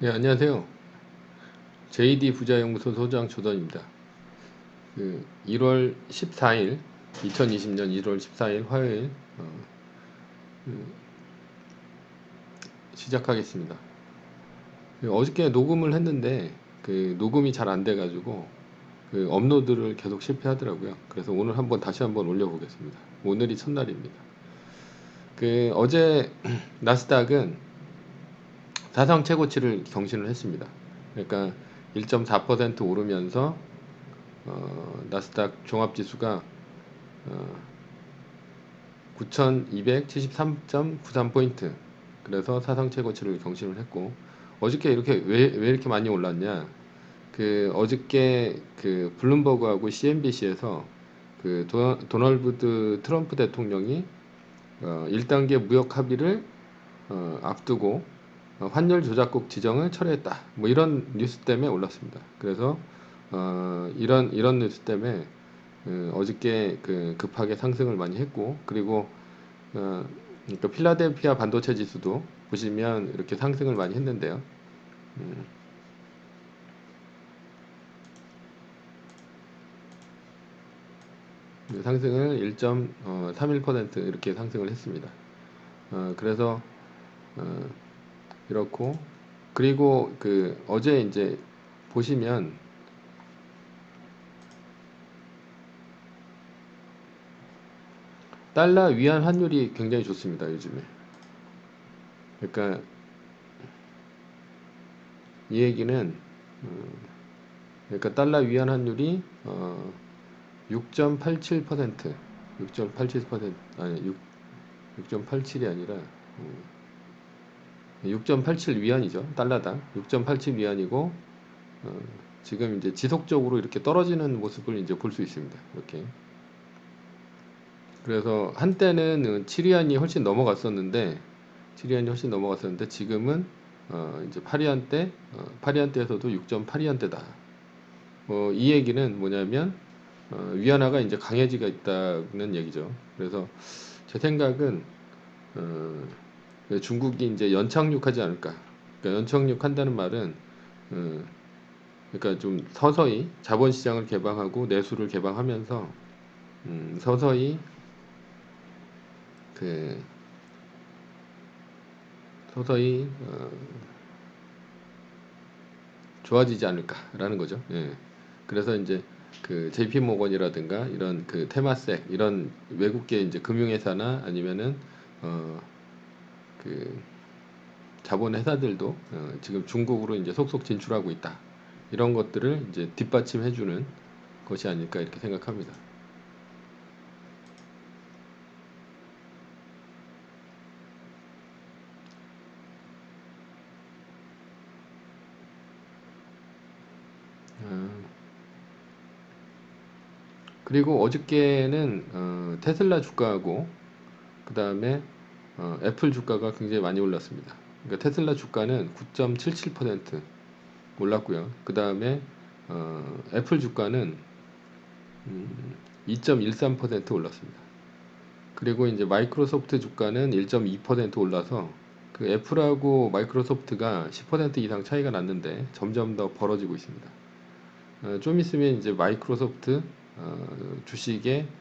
네, 안녕하세요. JD 부자연구소 소장 조던입니다. 그 1월 14일, 2020년 1월 14일 화요일 어, 그 시작하겠습니다. 그 어저께 녹음을 했는데 그 녹음이 잘 안 돼가지고 그 업로드를 계속 실패하더라고요. 그래서 오늘 한번 다시 한번 올려보겠습니다. 오늘이 첫날입니다. 그 어제 나스닥은 사상 최고치를 경신을 했습니다. 그러니까 1.4% 오르면서 어, 나스닥 종합지수가 어, 9,273.93포인트 그래서 사상 최고치를 경신을 했고 어저께 이렇게 왜, 왜 이렇게 많이 올랐냐 그 어저께 그 블룸버그하고 CNBC에서 그 도, 도널드 트럼프 대통령이 어, 1단계 무역 합의를 어, 앞두고 어, 환율 조작국 지정을 철회했다. 뭐 이런 뉴스 때문에 올랐습니다. 그래서 어, 이런 이런 뉴스 때문에 어, 어저께 그 급하게 상승을 많이 했고 그리고 어, 그러니까 필라델피아 반도체 지수도 보시면 이렇게 상승을 많이 했는데요. 음, 상승을 1.31% 이렇게 상승을 했습니다. 어, 그래서 어, 이렇고 그리고 그 어제 이제 보시면 달러 위안 환율이 굉장히 좋습니다 요즘에. 그러니까 이 얘기는 어, 그러니까 달러 위안 환율이 어 6.87% 6.87% 아니 6.87이 아니라 어, 6.87 위안이죠. 달러당 6.87 위안이고 어, 지금 이제 지속적으로 이렇게 떨어지는 모습을 이제 볼 수 있습니다. 이렇게. 그래서 한때는 7위안이 훨씬 넘어갔었는데 7위안이 훨씬 넘어갔었는데 지금은 어, 이제 8위안대 어, 8위안대에서도 6.8위안대다. 뭐이 얘기는 뭐냐면 어, 위안화가 이제 강해지가 있다는 얘기죠. 그래서 제 생각은 어, 그 중국이 이제 연착륙하지 않을까. 그러니까 연착륙한다는 말은 어, 그러니까 좀 서서히 자본시장을 개방하고 내수를 개방하면서 음, 서서히 그 서서히 어, 좋아지지 않을까라는 거죠. 예. 그래서 이제 그 JP 모건이라든가 이런 그 테마섹 이런 외국계 이제 금융회사나 아니면은 어, 그 자본 회사들도 어, 지금 중국으로 이제 속속 진출하고 있다. 이런 것들을 이제 뒷받침해주는 것이 아닐까 이렇게 생각합니다. 아, 그리고 어저께는 어, 테슬라 주가하고 그 다음에 어, 애플 주가가 굉장히 많이 올랐습니다. 그러니까 테슬라 주가는 9.77% 올랐고요. 그 다음에 어, 애플 주가는 음, 2.13% 올랐습니다. 그리고 이제 마이크로소프트 주가는 1.2% 올라서 그 애플하고 마이크로소프트가 10% 이상 차이가 났는데 점점 더 벌어지고 있습니다. 어, 좀 있으면 이제 마이크로소프트 어, 주식의 음,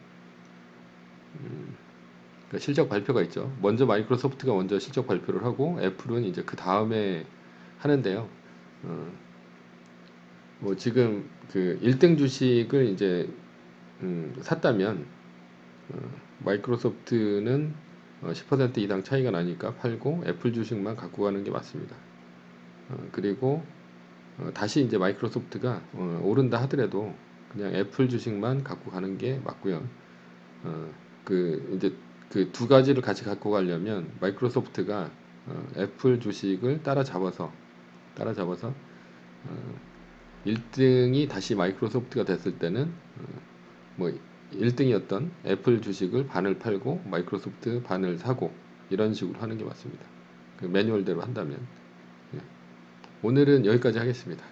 그러니까 실적 발표가 있죠. 먼저 마이크로소프트가 먼저 실적 발표를 하고 애플은 이제 그 다음에 하는데요. 어, 뭐 지금 그 1등 주식을 이제 음, 샀다면 어, 마이크로소프트는 어, 10% 이상 차이가 나니까 팔고 애플 주식만 갖고 가는 게 맞습니다. 어, 그리고 어, 다시 이제 마이크로소프트가 어, 오른다 하더라도 그냥 애플 주식만 갖고 가는 게 맞고요. 어, 그 이제 그 두 가지를 같이 갖고 가려면 마이크로소프트가 어, 애플 주식을 따라잡아서 따라잡아서 어, 1등이 다시 마이크로소프트가 됐을 때는 어, 뭐 1등이었던 애플 주식을 반을 팔고 마이크로소프트 반을 사고 이런 식으로 하는 게 맞습니다. 그 매뉴얼대로 한다면 예. 오늘은 여기까지 하겠습니다.